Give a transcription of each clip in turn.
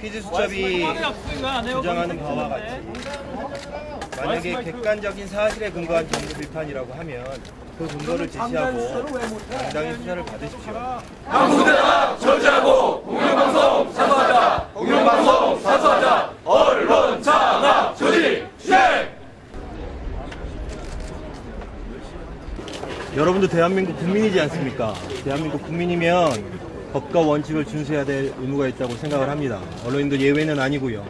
피디수첩이 주장하는 바와 같이 만약에 객관적인 사실에 근거한 정부 비판이라고 하면 그 근거를 제시하고 당당히 수사를 받으십시오. 여러분도 대한민국 국민이지 않습니까? 대한민국 국민이면 법과 원칙을 준수해야 될 의무가 있다고 생각을 합니다. 언론인도 예외는 아니고요.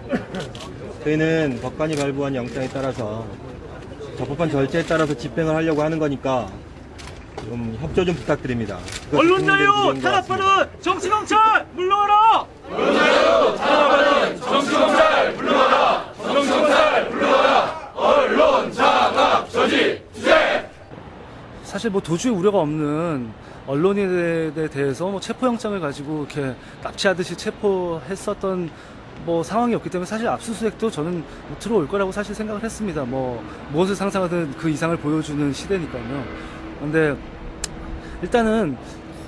저희는 법관이 발부한 영장에 따라서 적법한 절차에 따라서 집행을 하려고 하는 거니까 좀 협조 좀 부탁드립니다. 그것이 언론 국민들의 자유 의견인 것 같습니다. 탄압하는 정치 경찰 물러와라. 사실 뭐 도주의 우려가 없는 언론인에 대해서 뭐 체포영장을 가지고 이렇게 납치하듯이 체포했었던 뭐 상황이었기 때문에 사실 압수수색도 저는 뭐 들어올 거라고 사실 생각을 했습니다. 뭐 무엇을 상상하든 그 이상을 보여주는 시대니까요. 근데 일단은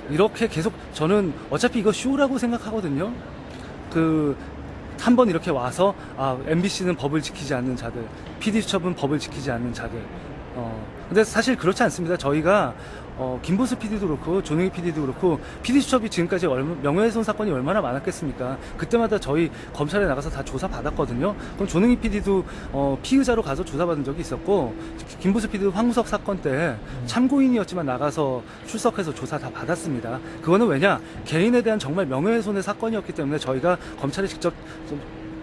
이렇게 계속 저는 어차피 이거 쇼라고 생각하거든요. 그 한 번 이렇게 와서 아 MBC는 법을 지키지 않는 자들, PD 수첩은 법을 지키지 않는 자들. 어 근데 사실 그렇지 않습니다. 저희가 어 김보수 PD도 그렇고 조능희 PD도 그렇고 PD 수첩이 지금까지 얼마, 명예훼손 사건이 얼마나 많았겠습니까? 그때마다 저희 검찰에 나가서 다 조사 받았거든요. 그럼 조능희 PD도 어 피의자로 가서 조사 받은 적이 있었고 김보수 PD도 황우석 사건 때 참고인이었지만 나가서 출석해서 조사 다 받았습니다. 그거는 왜냐 개인에 대한 정말 명예훼손의 사건이었기 때문에 저희가 검찰에 직접 좀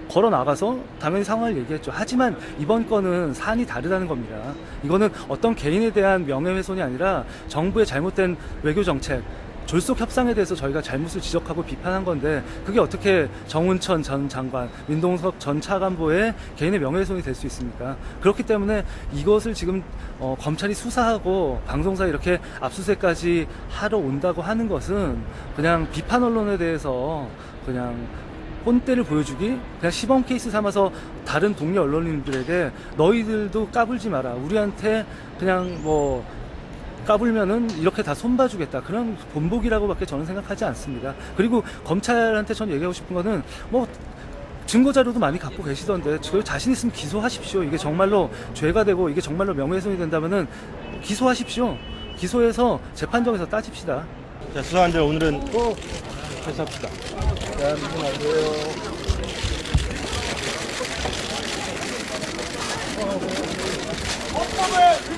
걸어 나가서 당연히 상황을 얘기했죠. 하지만 이번 건은 사안이 다르다는 겁니다. 이거는 어떤 개인에 대한 명예훼손이 아니라 정부의 잘못된 외교 정책, 졸속 협상에 대해서 저희가 잘못을 지적하고 비판한 건데 그게 어떻게 정운천 전 장관, 민동석 전 차관보의 개인의 명예훼손이 될 수 있습니까? 그렇기 때문에 이것을 지금 어, 검찰이 수사하고 방송사 이렇게 압수수색까지 하러 온다고 하는 것은 그냥 비판 언론에 대해서 그냥 본때를 보여주기 그냥 시범 케이스 삼아서 다른 동료 언론인들에게 너희들도 까불지 마라. 우리한테 그냥 뭐 까불면은 이렇게 다 손봐주겠다. 그런 본보기라고밖에 저는 생각하지 않습니다. 그리고 검찰한테 전 얘기하고 싶은 거는 뭐 증거 자료도 많이 갖고 계시던데 저 자신 있으면 기소하십시오. 이게 정말로 죄가 되고 이게 정말로 명예훼손이 된다면은 기소하십시오. 기소해서 재판정에서 따집시다. 자, 수사관들 오늘은 꼭 회수합시다. 대한민국 안 돼요.